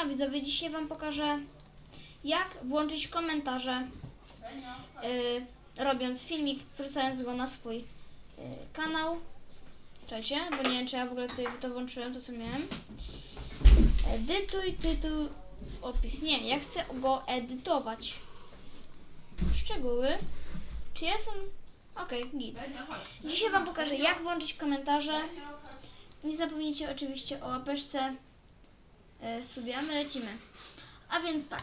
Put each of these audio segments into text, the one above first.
Siema widzowie, dzisiaj wam pokażę jak włączyć komentarze y, robiąc filmik, wrzucając go na swój y, kanał. Cześć, bo nie wiem czy ja w ogóle tutaj to włączyłem, to co miałem. Edytuj tytuł, opis. Nie, ja chcę go edytować. Szczegóły. Czy ja jestem... Okej, git. Dzisiaj wam pokażę jak włączyć komentarze. Nie zapomnijcie oczywiście o łapeczce sobie, a my lecimy. A więc tak.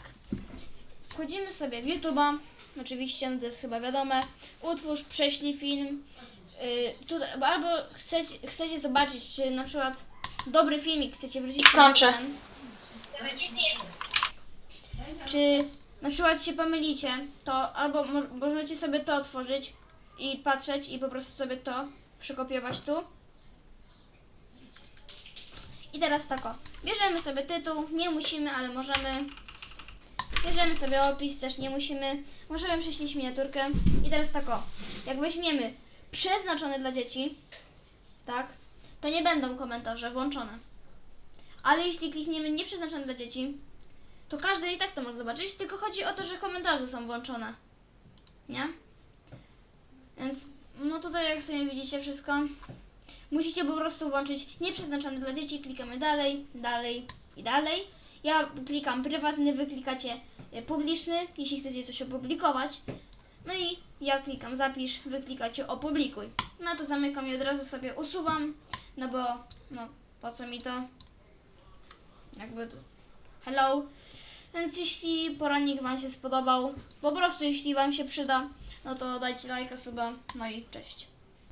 Wchodzimy sobie w YouTube'a. Oczywiście, no to jest chyba wiadome. Utwórz, prześlij film. Y, tutaj, albo chcecie, chcecie zobaczyć, czy na przykład dobry filmik chcecie wrzucić na Kończę. ten. Czy na przykład się pomylicie, to albo mo- możecie sobie to otworzyć i patrzeć i po prostu sobie to przekopiować tu. I teraz tak o, bierzemy sobie tytuł, nie musimy, ale możemy. Bierzemy sobie opis, też nie musimy. Możemy prześlić miniaturkę. I teraz tak o, jak weźmiemy przeznaczone dla dzieci, tak, to nie będą komentarze włączone. Ale jeśli klikniemy nieprzeznaczone dla dzieci, to każdy i tak to może zobaczyć, tylko chodzi o to, że komentarze są włączone. Nie? Więc, no tutaj jak sobie widzicie wszystko, musicie po prostu włączyć nieprzeznaczone dla dzieci, klikamy dalej, dalej i dalej. Ja klikam prywatny, wy klikacie e, publiczny, jeśli chcecie coś opublikować. No i ja klikam zapisz, wy klikacie opublikuj. No to zamykam i od razu sobie usuwam, no bo, no, po co mi to? Jakby to hello. Więc jeśli poradnik Wam się spodobał, po prostu jeśli Wam się przyda, no to dajcie lajka, suba, no i cześć.